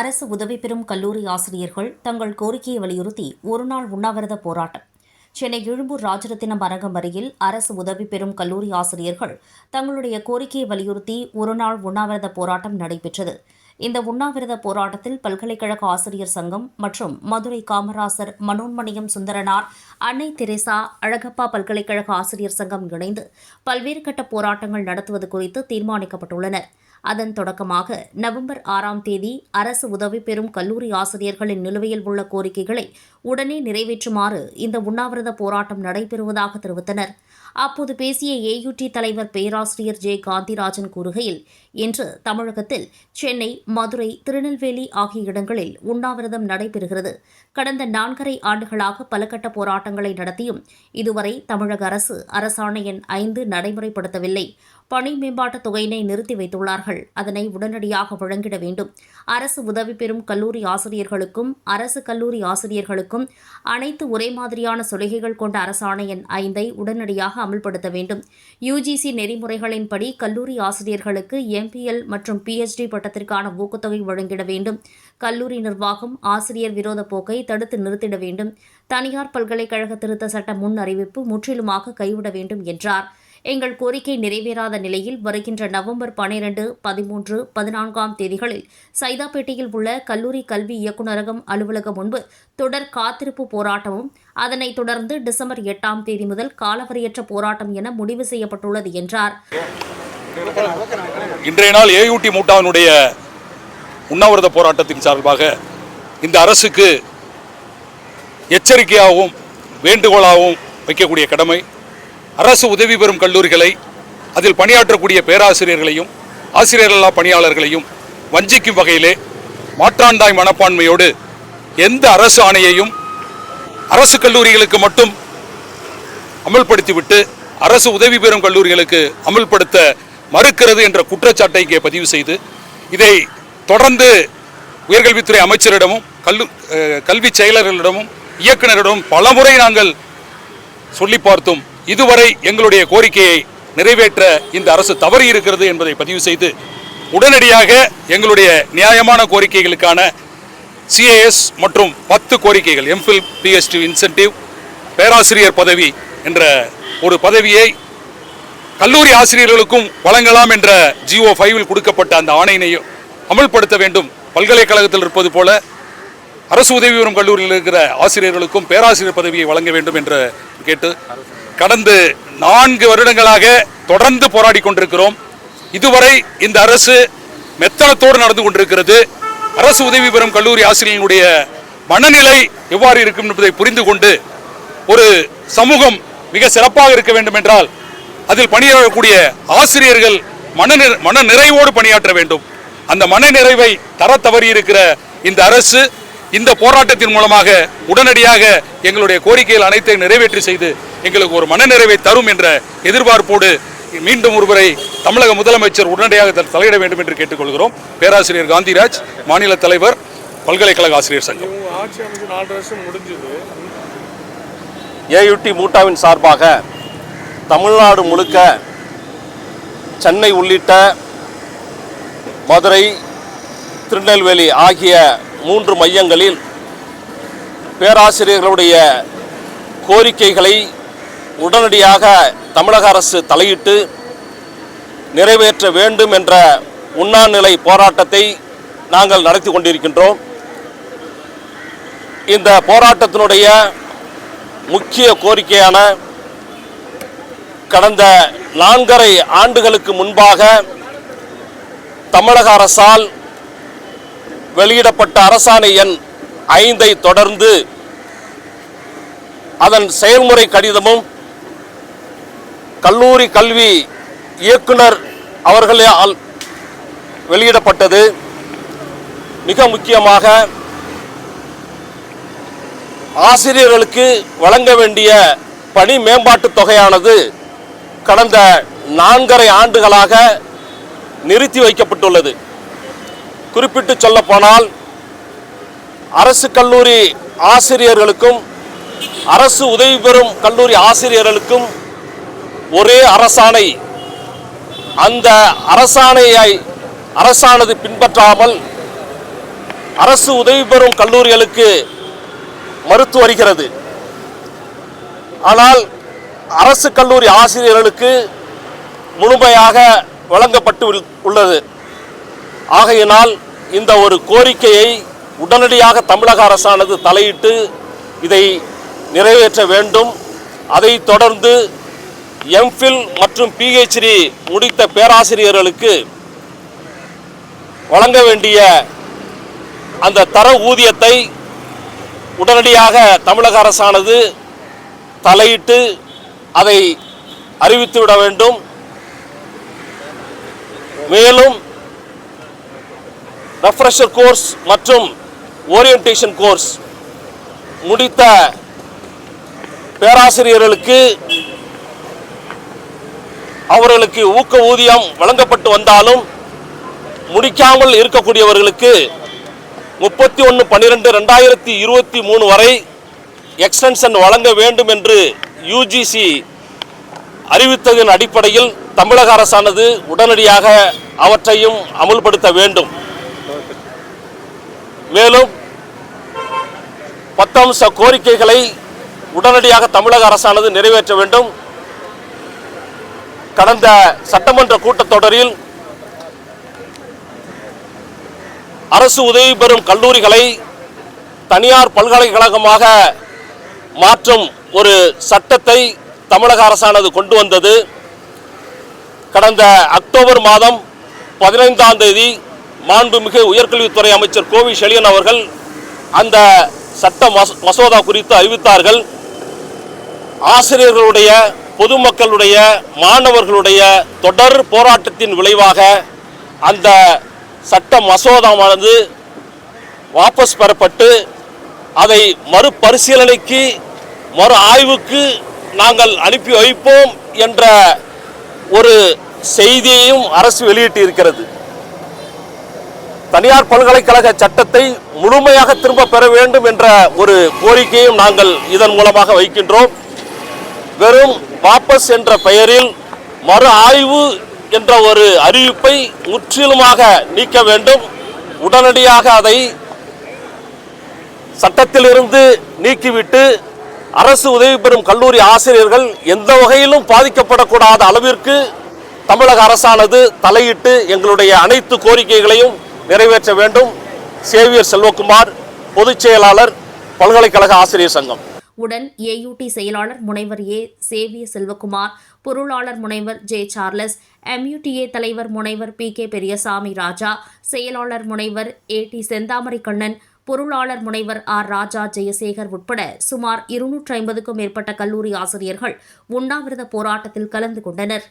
அரசு உதவி பெறும் கல்லூரி ஆசிரியர்கள் தங்கள் கோரிக்கையை வலியுறுத்தி ஒருநாள் உண்ணாவிரத போராட்டம். சென்னை எழும்பூர் ராஜரத்தினம் அரங்கம் அருகில் அரசு உதவி பெறும் கல்லூரி ஆசிரியர்கள் தங்களுடைய கோரிக்கையை வலியுறுத்தி ஒருநாள் உண்ணாவிரத போராட்டம் நடைபெற்றது. இந்த உண்ணாவிரத போராட்டத்தில் பல்கலைக்கழக ஆசிரியர் சங்கம் மற்றும் மதுரை காமராசர் மனோன்மணியம் சுந்தரனார் அன்னை தெரேசா அழகப்பா பல்கலைக்கழக ஆசிரியர் சங்கம் இணைந்து பல்வேறு கட்ட போராட்டங்கள் நடத்துவது குறித்து தீர்மானிக்கப்பட்டுள்ளனா் அதன் தொடக்கமாக நவம்பர் ஆறாம் தேதி அரசு உதவி பெறும் கல்லூரி ஆசிரியர்களின் நிலுவையில் உள்ள கோரிக்கைகளை உடனே நிறைவேற்றுமாறு இந்த உண்ணாவிரத போராட்டம் நடைபெறுவதாக தெரிவித்தனர். அப்போது பேசிய ஏயுடி தலைவர் பேராசிரியர் ஜே. காந்திராஜன் கூறுகையில் இன்று தமிழகத்தில் சென்னை மதுரை திருநெல்வேலி ஆகிய இடங்களில் உண்ணாவிரதம் நடைபெறுகிறது. கடந்த நான்கரை ஆண்டுகளாக பலகட்ட போராட்டங்களை நடத்தியும் இதுவரை தமிழக அரசு அரசாணை எண் ஐந்து நடைமுறைப்படுத்தவில்லை. பணி மேம்பாட்டுத் தொகையினை நிறுத்தி வைத்துள்ளார்கள். அதனை உடனடியாக வழங்கிட வேண்டும். அரசு உதவி பெறும் கல்லூரி ஆசிரியர்களுக்கும் அரசு கல்லூரி ஆசிரியர்களுக்கும் அனைத்து ஒரே மாதிரியான சலுகைகள் கொண்ட அரசாணை எண் ஐந்தை உடனடியாக அமல்படுத்த வேண்டும். யுஜிசி நெறிமுறைகளின்படி கல்லூரி ஆசிரியர்களுக்கு எம்பிஎல் மற்றும் பிஎச்டி பட்டத்திற்கான ஊக்கத்தொகை வழங்கிட வேண்டும். கல்லூரி நிர்வாகம் ஆசிரியர் விரோத போக்கை தடுத்து நிறுத்திட வேண்டும். தனியார் பல்கலைக்கழக திருத்த சட்ட முன் அறிவிப்பு முற்றிலுமாக கைவிட வேண்டும் என்றார். எங்கள் கோரிக்கை நிறைவேறாத நிலையில் வருகின்ற நவம்பர் பனிரெண்டு பதிமூன்று பதினான்காம் தேதிகளில் சைதாப்பேட்டையில் உள்ள கல்லூரி கல்வி இயக்குநரகம் அலுவலகம் முன்பு தொடர் காத்திருப்பு போராட்டமும் அதனைத் தொடர்ந்து டிசம்பர் எட்டாம் தேதி முதல் காலவரையற்ற போராட்டம் என முடிவு செய்யப்பட்டுள்ளது என்றார். இன்றைய நாள் ஏயூடி மூட்டாவினுடைய உண்ணாவிரத போராட்டத்தின் சார்பாக இந்த அரசுக்கு எச்சரிக்கையாகவும் வேண்டுகோளாகவும் வைக்கக்கூடிய கடமை. அரசு உதவி பெறும் கல்லூரிகளை அதில் பணியாற்றக்கூடிய பேராசிரியர்களையும் ஆசிரியர்களா பணியாளர்களையும் வஞ்சிக்கும் வகையிலே மாற்றாந்தாய் மனப்பான்மையோடு எந்த அரசு ஆணையையும் அரசு கல்லூரிகளுக்கு மட்டும் அமல்படுத்திவிட்டு அரசு உதவி பெறும் கல்லூரிகளுக்கு அமல்படுத்த மறுக்கிறது என்ற குற்றச்சாட்டை இங்கே பதிவு செய்து இதை தொடர்ந்து உயர்கல்வித்துறை அமைச்சரிடமும் கல்லு கல்விச் கல்வி செயலர்களிடமும் இயக்குநரிடமும் பலமுறை நாங்கள் சொல்லி பார்த்தோம். இதுவரை எங்களுடைய கோரிக்கையை நிறைவேற்ற இந்த அரசு தவறி இருக்கிறது என்பதை பதிவு செய்து உடனடியாக எங்களுடைய நியாயமான கோரிக்கைகளுக்கான சிஏஎஸ் மற்றும் பத்து கோரிக்கைகள் எம்ஃபில் பிஎஸ்டி இன்சென்டிவ் பேராசிரியர் பதவி என்ற ஒரு பதவியை கல்லூரி ஆசிரியர்களுக்கும் வழங்கலாம் என்ற ஜிஓ ஃபைவில் கொடுக்கப்பட்ட அந்த ஆணையினையும் அமல்படுத்த வேண்டும். பல்கலைக்கழகத்தில் இருப்பது போல அரசு உதவி பெறும் கல்லூரியில் இருக்கிற ஆசிரியர்களுக்கும் பேராசிரியர் பதவியை வழங்க வேண்டும் என்று கேட்டு கடந்த நான்கு வருடங்களாக தொடர்ந்து போராடி கொண்டிருக்கிறோம். இதுவரை இந்த அரசு மெத்தனத்தோடு நடந்து கொண்டிருக்கிறது. அரசு உதவி பெறும் கல்லூரி ஆசிரியர்களுடைய மனநிலை எவ்வாறு இருக்கும் என்பதை புரிந்து கொண்டு ஒரு சமூகம் மிக சிறப்பாக இருக்க வேண்டும் என்றால் அதில் பணியாற்றக்கூடிய ஆசிரியர்கள் மன மன நிறைவோடு பணியாற்ற வேண்டும். அந்த மன நிறைவை தர தவறி இருக்கிற இந்த அரசு இந்த போராட்டத்தின் மூலமாக உடனடியாக எங்களுடைய கோரிக்கைகள் அனைத்தையும் நிறைவேற்றி செய்து எங்களுக்கு ஒரு மனநிறைவை தரும் என்ற எதிர்பார்ப்போடு மீண்டும் ஒருவரை தமிழக முதலமைச்சர் உடனடியாக த- தலையிட வேண்டும் என்று கேட்டுக்கொள்கிறோம். பேராசிரியர் காந்திராஜ் மாநில தலைவர் பல்கலைக்கழக ஆசிரியர் சங்கம். ஏயுடி மூட்டாவின் சார்பாக தமிழ்நாடு முழுக்க சென்னை உள்ளிட்ட மதுரை திருநெல்வேலி ஆகிய மூன்று மையங்களில் பேராசிரியர்களுடைய கோரிக்கைகளை உடனடியாக தமிழக அரசு தலையிட்டு நிறைவேற்ற வேண்டும் என்ற உண்ணாநிலை போராட்டத்தை நாங்கள் நடத்தி கொண்டிருக்கின்றோம். இந்த போராட்டத்தினுடைய முக்கிய கோரிக்கையான கடந்த நான்கரை ஆண்டுகளுக்கு முன்பாக தமிழக அரசால் வெளியிடப்பட்ட அரசாணை எண் ஐந்தை தொடர்ந்து அதன் செயல்முறை கடிதமும் கல்லூரி கல்வி இயக்குனர் அவர்களால் வெளியிடப்பட்டது. மிக முக்கியமாக ஆசிரியர்களுக்கு வழங்க வேண்டிய பணி மேம்பாட்டுத் தொகையானது கடந்த நான்கரை ஆண்டுகளாக நிறுத்தி வைக்கப்பட்டுள்ளது. குறிப்பிட்டு சொல்லப்போனால் அரசு கல்லூரி ஆசிரியர்களுக்கும் அரசு உதவி பெறும் கல்லூரி ஆசிரியர்களுக்கும் ஒரே அரசாணை. அந்த அரசாணையை அரசானது பின்பற்றாமல் அரசு உதவி பெறும் கல்லூரிகளுக்கு மறுத்து வருகிறது. ஆனால் அரசு கல்லூரி ஆசிரியர்களுக்கு முழுமையாக வழங்கப்பட்டு உள்ளது. ஆகையினால் இந்த ஒரு கோரிக்கையை உடனடியாக தமிழக அரசானது தலையிட்டு இதை நிறைவேற்ற வேண்டும். அதை தொடர்ந்து எம்ஃபில் மற்றும் பிஹெச்டி முடித்த பேராசிரியர்களுக்கு வழங்க வேண்டிய அந்த தர ஊதியத்தை உடனடியாக தமிழக அரசானது தலையிட்டு அதை அறிவித்துவிட வேண்டும். மேலும் ரெஃப்ரெஷர் கோர்ஸ் மற்றும் ஓரியன்டேஷன் கோர்ஸ் முடித்த பேராசிரியர்களுக்கு அவர்களுக்கு ஊக்க ஊதியம் வழங்கப்பட்டு வந்தாலும் முடிக்காமல் இருக்கக்கூடியவர்களுக்கு முப்பத்தி ஒன்று பன்னிரெண்டு ரெண்டாயிரத்தி இருபத்தி மூணு வரை எக்ஸ்டென்ஷன் வழங்க வேண்டும் என்று யுஜிசி அறிவித்ததன் அடிப்படையில் தமிழக அரசானது உடனடியாக அவற்றையும் அமுல்படுத்த வேண்டும். மேலும் பத்தம்ச கோரிக்கைகளை உடனடியாக தமிழக அரசானது நிறைவேற்ற வேண்டும். கடந்த சட்டமன்ற கூட்டத்தொடரில் அரசு உதவி பெறும் கல்லூரிகளை தனியார் பல்கலைக்கழகமாக மாற்றும் ஒரு சட்டத்தை தமிழக அரசானது கொண்டு வந்தது. கடந்த அக்டோபர் மாதம் பதினைந்தாம் தேதி மாண்புமிகு உயர்கல்வித்துறை அமைச்சர் கோவி செழியன் அவர்கள் அந்த சட்ட மசோ- மசோதா குறித்து அறிவித்தார்கள். ஆசிரியர்களுடைய பொதுமக்களுடைய மாணவர்களுடைய தொடர் போராட்டத்தின் விளைவாக அந்த சட்ட மசோதாவானது வாபஸ் பெறப்பட்டு அதை மறுபரிசீலனைக்கு மறு ஆய்வுக்கு நாங்கள் அனுப்பி வைப்போம் என்ற ஒரு செய்தியையும் அரசு வெளியிட்டு இருக்கிறது தனியார் பல்கலைக்கழக சட்டத்தை முழுமையாக திரும்ப பெற வேண்டும் என்ற ஒரு கோரிக்கையும் நாங்கள் இதன் மூலமாக வைக்கின்றோம். வெறும் வாபஸ் என்ற பெயரில் மறு ஆய்வு என்ற ஒரு அறிவிப்பை முற்றிலுமாக நீக்க வேண்டும். உடனடியாக அதை சட்டத்திலிருந்து நீக்கிவிட்டு அரசு உதவி பெறும் கல்லூரி ஆசிரியர்கள் எந்த வகையிலும் பாதிக்கப்படக்கூடாத அளவிற்கு தமிழக அரசானது தலையிட்டு எங்களுடைய அனைத்து கோரிக்கைகளையும் நிறைவேற்ற வேண்டும். சேவியர் செல்வகுமார் பொதுச் செயலாளர் பல்கலைக்கழக ஆசிரியர் சங்கம். உடன் ஏயூடி செயலாளர் முனைவர் ஏ சேவிய செல்வகுமார் பொருளாளர் முனைவர் ஜே சார்லஸ் எம்யூடிஏ தலைவர் முனைவர் பி கே பெரியசாமி ராஜா செயலாளர் முனைவர் ஏ டி செந்தாமரை கண்ணன் பொருளாளர் முனைவர் ஆர் ராஜா ஜெயசேகர் உட்பட சுமார் இருநூற்றி ஐம்பதுக்கும் மேற்பட்ட கல்லூரி ஆசிரியர்கள் உண்ணாவிரத போராட்டத்தில் கலந்து கொண்டனர்.